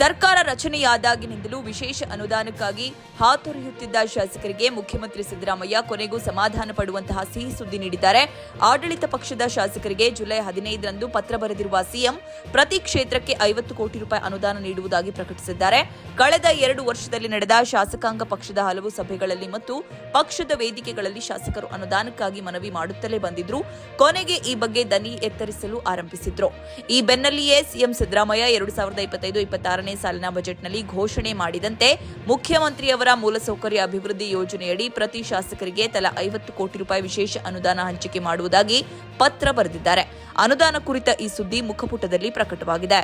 ಸರ್ಕಾರ ರಚನೆಯಾದಾಗಿನಿಂದಲೂ ವಿಶೇಷ ಅನುದಾನಕ್ಕಾಗಿ ಹಾತೊರೆಯುತ್ತಿದ್ದ ಶಾಸಕರಿಗೆ ಮುಖ್ಯಮಂತ್ರಿ ಸಿದ್ದರಾಮಯ್ಯ ಕೊನೆಗೂ ಸಮಾಧಾನ ಪಡುವಂತಹ ಸಿಹಿ ಸುದ್ದಿ ನೀಡಿದ್ದಾರೆ. ಆಡಳಿತ ಪಕ್ಷದ ಶಾಸಕರಿಗೆ ಜುಲೈ ಹದಿನೈದರಂದು ಪತ್ರ ಬರೆದಿರುವ ಸಿಎಂ ಪ್ರತಿ ಕ್ಷೇತ್ರಕ್ಕೆ ಐವತ್ತು ಕೋಟಿ ರೂಪಾಯಿ ಅನುದಾನ ನೀಡುವುದಾಗಿ ಪ್ರಕಟಿಸಿದ್ದಾರೆ. ಕಳೆದ ಎರಡು ವರ್ಷದಲ್ಲಿ ನಡೆದ ಶಾಸಕಾಂಗ ಪಕ್ಷದ ಹಲವು ಸಭೆಗಳಲ್ಲಿ ಮತ್ತು ಪಕ್ಷದ ವೇದಿಕೆಗಳಲ್ಲಿ ಶಾಸಕರು ಅನುದಾನಕ್ಕಾಗಿ ಮನವಿ ಮಾಡುತ್ತಲೇ ಬಂದಿದ್ರು. ಕೊನೆಗೆ ಈ ಬಗ್ಗೆ ದನಿ ಎತ್ತರಿಸಲು ಆರಂಭಿಸಿದ್ರು. ಈ ಬೆನ್ನಲ್ಲಿಯೇ ಸಿಎಂ ಸಿದ್ದರಾಮಯ್ಯ ಎರಡು ಸಾವಿರದ ಇಪ್ಪತ್ತೈದು ಇಪ್ಪತ್ತಾರನೇ ಸಾಲಿನ ಬಜೆಟ್ನಲ್ಲಿ ಘೋಷಣೆ ಮಾಡಿದಂತೆ ಮುಖ್ಯಮಂತ್ರಿಯವರ ಮೂಲಸೌಕರ್ಯ ಅಭಿವೃದ್ಧಿ ಯೋಜನೆಯಡಿ ಪ್ರತಿ ಶಾಸಕರಿಗೆ ತಲಾ ಐವತ್ತು ಕೋಟಿ ರೂಪಾಯಿ ವಿಶೇಷ ಅನುದಾನ ಹಂಚಿಕೆ ಮಾಡುವುದಾಗಿ ಪತ್ರ ಬರೆದಿದ್ದಾರೆ. ಅನುದಾನ ಕುರಿತ ಈ ಸುದ್ದಿ ಮುಖಪುಟದಲ್ಲಿ ಪ್ರಕಟವಾಗಿದೆ.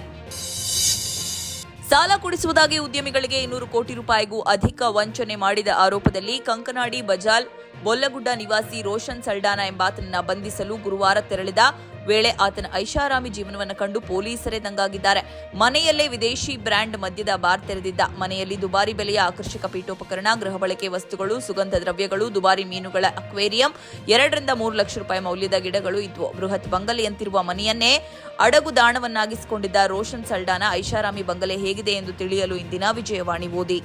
ಸಾಲ ಕೊಡಿಸುವುದಾಗಿ ಉದ್ಯಮಿಗಳಿಗೆ ಇನ್ನೂರು ಕೋಟಿ ರೂಪಾಯಿಗೂ ಅಧಿಕ ವಂಚನೆ ಮಾಡಿದ ಆರೋಪದಲ್ಲಿ ಕಂಕನಾಡಿ ಬಜಾಲ್ ಬೊಲ್ಲಗುಡ್ಡ ನಿವಾಸಿ ರೋಷನ್ ಸಲ್ಡಾನ ಎಂಬಾತನನ್ನ ಬಂಧಿಸಲು ಗುರುವಾರ ತೆರಳಿದ ವೇಳೆ ಆತನ ಐಷಾರಾಮಿ ಜೀವನವನ್ನು ಕಂಡು ಪೊಲೀಸರೇ ದಂಗಾಗಿದ್ದಾರೆ. ಮನೆಯಲ್ಲೇ ವಿದೇಶಿ ಬ್ರ್ಯಾಂಡ್ ಮದ್ಯದ ಬಾರ್ ತೆರೆದಿದ್ದ ಮನೆಯಲ್ಲಿ ದುಬಾರಿ ಬೆಲೆಯ ಆಕರ್ಷಕ ಪೀಠೋಪಕರಣ, ಗೃಹ ಬಳಕೆ ವಸ್ತುಗಳು, ಸುಗಂಧ ದ್ರವ್ಯಗಳು, ದುಬಾರಿ ಮೀನುಗಳ ಅಕ್ವೇರಿಯಂ, ಎರಡರಿಂದ ಮೂರು ಲಕ್ಷ ರೂಪಾಯಿ ಮೌಲ್ಯದ ಗಿಡಗಳು ಇದ್ವು. ಬೃಹತ್ ಬಂಗಲೆಯಂತಿರುವ ಮನೆಯನ್ನೇ ಅಡಗುದಾಣವನ್ನಾಗಿಸಿಕೊಂಡಿದ್ದ ರೋಷನ್ ಸಲ್ಡಾನ ಐಷಾರಾಮಿ ಬಂಗಲೆ ಹೇಗಿದೆ ಎಂದು ತಿಳಿಯಲು ಇಂದಿನ ವಿಜಯವಾಣಿ ಓದಿ.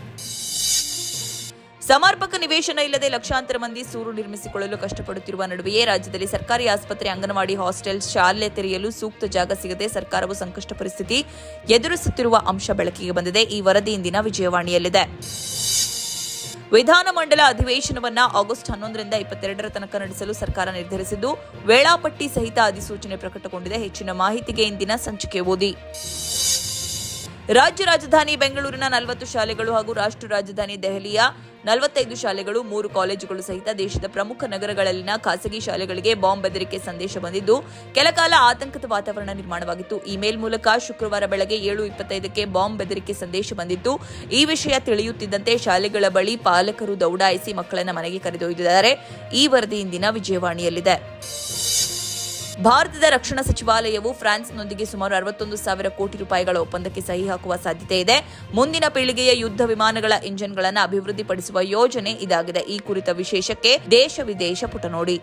ಸಮರ್ಪಕ ನಿವೇಶನ ಇಲ್ಲದೆ ಲಕ್ಷಾಂತರ ಮಂದಿ ಸೂರು ನಿರ್ಮಿಸಿಕೊಳ್ಳಲು ಕಷ್ಟಪಡುತ್ತಿರುವ ನಡುವೆಯೇ ರಾಜ್ಯದಲ್ಲಿ ಸರ್ಕಾರಿ ಆಸ್ಪತ್ರೆ, ಅಂಗನವಾಡಿ ಹಾಸ್ಟೆಲ್ ಶಾಲೆ ತೆರೆಯಲು ಸೂಕ್ತ ಜಾಗ ಸಿಗದೆ ಸರ್ಕಾರವು ಸಂಕಷ್ಟ ಪರಿಸ್ಥಿತಿ ಎದುರಿಸುತ್ತಿರುವ ಅಂಶ ಬೆಳಕಿಗೆ ಬಂದಿದೆ. ಈ ವರದಿ ಇಂದಿನ ವಿಜಯವಾಣಿಯಲ್ಲಿದೆ ವಿಧಾನಮಂಡಲ ಅಧಿವೇಶನವನ್ನ ಆಗಸ್ಟ್ ಹನ್ನೊಂದರಿಂದ ಇಪ್ಪತ್ತೆರಡರ ತನಕ ನಡೆಸಲು ಸರ್ಕಾರ ನಿರ್ಧರಿಸಿದ್ದು, ವೇಳಾಪಟ್ಟಿ ಸಹಿತ ಅಧಿಸೂಚನೆ ಪ್ರಕಟಗೊಂಡಿದೆ. ಹೆಚ್ಚಿನ ಮಾಹಿತಿಗೆ ಇಂದಿನ ಸಂಚಿಕೆ ಓದಿ. ರಾಜ್ಯ ರಾಜಧಾನಿ ಬೆಂಗಳೂರಿನ ನಲವತ್ತು ಶಾಲೆಗಳು ಹಾಗೂ ರಾಷ್ಟ್ರ ರಾಜಧಾನಿ ದೆಹಲಿಯ ನಲವತ್ತೈದು ಶಾಲೆಗಳು, ಮೂರು ಕಾಲೇಜುಗಳು ಸಹಿತ ದೇಶದ ಪ್ರಮುಖ ನಗರಗಳಲ್ಲಿನ ಖಾಸಗಿ ಶಾಲೆಗಳಿಗೆ ಬಾಂಬ್ ಬೆದರಿಕೆ ಸಂದೇಶ ಬಂದಿದ್ದು, ಕೆಲಕಾಲ ಆತಂಕದ ವಾತಾವರಣ ನಿರ್ಮಾಣವಾಗಿತ್ತು. ಇಮೇಲ್ ಮೂಲಕ ಶುಕ್ರವಾರ ಬೆಳಗ್ಗೆ ಏಳು ಇಪ್ಪತ್ತೈದಕ್ಕೆ ಬಾಂಬ್ ಬೆದರಿಕೆ ಸಂದೇಶ ಬಂದಿತ್ತು ಈ ವಿಷಯ ತಿಳಿಯುತ್ತಿದ್ದಂತೆ ಶಾಲೆಗಳ ಬಳಿ ಪಾಲಕರು ದೌಡಾಯಿಸಿ ಮಕ್ಕಳನ್ನು ಮನೆಗೆ ಕರೆದೊಯ್ದಿದ್ದಾರೆ. ಈ ವರದಿ ಇಂದಿನ ವಿಜಯವಾಣಿಯಲ್ಲಿದೆ. ಭಾರತದ ರಕ್ಷಣಾ ಸಚಿವಾಲಯವು ಫ್ರಾನ್ಸ್ನೊಂದಿಗೆ ಸುಮಾರು ಅರವತ್ತೊಂದು ಸಾವಿರ ಕೋಟಿ ರೂಪಾಯಿಗಳ ಒಪ್ಪಂದಕ್ಕೆ ಸಹಿ ಹಾಕುವ ಸಾಧ್ಯತೆ ಇದೆ. ಮುಂದಿನ ಪೀಳಿಗೆಯ ಯುದ್ಧ ವಿಮಾನಗಳ ಇಂಜಿನ್ಗಳನ್ನು ಅಭಿವೃದ್ಧಿಪಡಿಸುವ ಯೋಜನೆ ಇದಾಗಿದೆ. ಈ ಕುರಿತ ವಿಶೇಷಕ್ಕೆ ದೇಶ ವಿದೇಶ ಪುಟ ನೋಡಿ.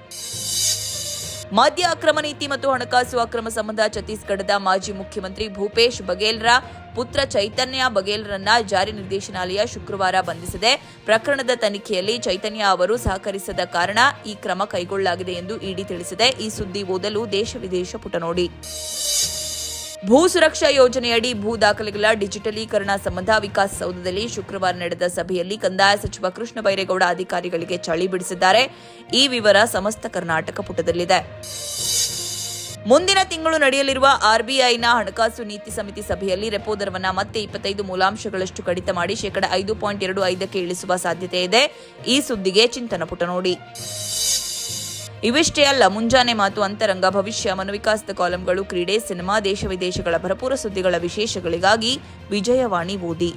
ಮದ್ಯ ಅಕ್ರಮ ನೀತಿ ಮತ್ತು ಹಣಕಾಸು ಅಕ್ರಮ ಸಂಬಂಧ ಛತ್ತೀಸ್ಗಢದ ಮಾಜಿ ಮುಖ್ಯಮಂತ್ರಿ ಭೂಪೇಶ್ ಬಘೇಲ್ರ ಪುತ್ರ ಚೈತನ್ಯ ಬಗೇಲ್ರನ್ನ ಜಾರಿ ನಿರ್ದೇಶನಾಲಯ ಶುಕ್ರವಾರ ಬಂಧಿಸಿದೆ. ಪ್ರಕರಣದ ತನಿಖೆಯಲ್ಲಿ ಚೈತನ್ಯ ಅವರು ಸಹಕರಿಸದ ಕಾರಣ ಈ ಕ್ರಮ ಕೈಗೊಳ್ಳಲಾಗಿದೆ ಎಂದು ಇಡಿ ತಿಳಿಸಿದೆ. ಈ ಸುದ್ದಿ ಓದಲು ದೇಶ ವಿದೇಶ ಪುಟ ನೋಡಿ. ಭೂ ಸುರಕ್ಷಾ ಯೋಜನೆಯಡಿ ಭೂ ದಾಖಲೆಗಳ ಡಿಜಿಟಲೀಕರಣ ಸಂಬಂಧ ವಿಕಾಸಸೌಧದಲ್ಲಿ ಶುಕ್ರವಾರ ನಡೆದ ಸಭೆಯಲ್ಲಿ ಕಂದಾಯ ಸಚಿವ ಕೃಷ್ಣ ಬೈರೇಗೌಡ ಅಧಿಕಾರಿಗಳಿಗೆ ಚಳಿ ಬಿಡಿಸಿದ್ದಾರೆ. ಈ ವಿವರ ಸಮಸ್ತ ಕರ್ನಾಟಕ ಪುಟದಲ್ಲಿದೆ. ಮುಂದಿನ ತಿಂಗಳು ನಡೆಯಲಿರುವ ಆರ್ಬಿಐನ ಹಣಕಾಸು ನೀತಿ ಸಮಿತಿ ಸಭೆಯಲ್ಲಿ ರೆಪೋ ದರವನ್ನ ಮತ್ತೆ ಇಪ್ಪತ್ತೈದು ಮೂಲಾಂಶಗಳಷ್ಟು ಕಡಿತ ಮಾಡಿ ಶೇಕಡ ಐದು ಪಾಯಿಂಟ್ ಎರಡು ಐದಕ್ಕೆ ಇಳಿಸುವ ಸಾಧ್ಯತೆ ಇದೆ. ಈ ಸುದ್ದಿಗೆ ಚಿಂತನ ಪುಟ ನೋಡಿ. ಇವಿಷ್ಟೇ ಅಲ್ಲ, ಮುಂಜಾನೆ ಮಾತು ಅಂತರಂಗ, ಭವಿಷ್ಯ, ಮನೋವಿಕಾಸದ ಕಾಲಂಗಳು, ಕ್ರೀಡೆ, ಸಿನಿಮಾ, ದೇಶ ವಿದೇಶಗಳ ಭರಪೂರ ಸುದ್ದಿಗಳ ವಿಶೇಷಗಳಿಗಾಗಿ ವಿಜಯವಾಣಿ ಓದಿ.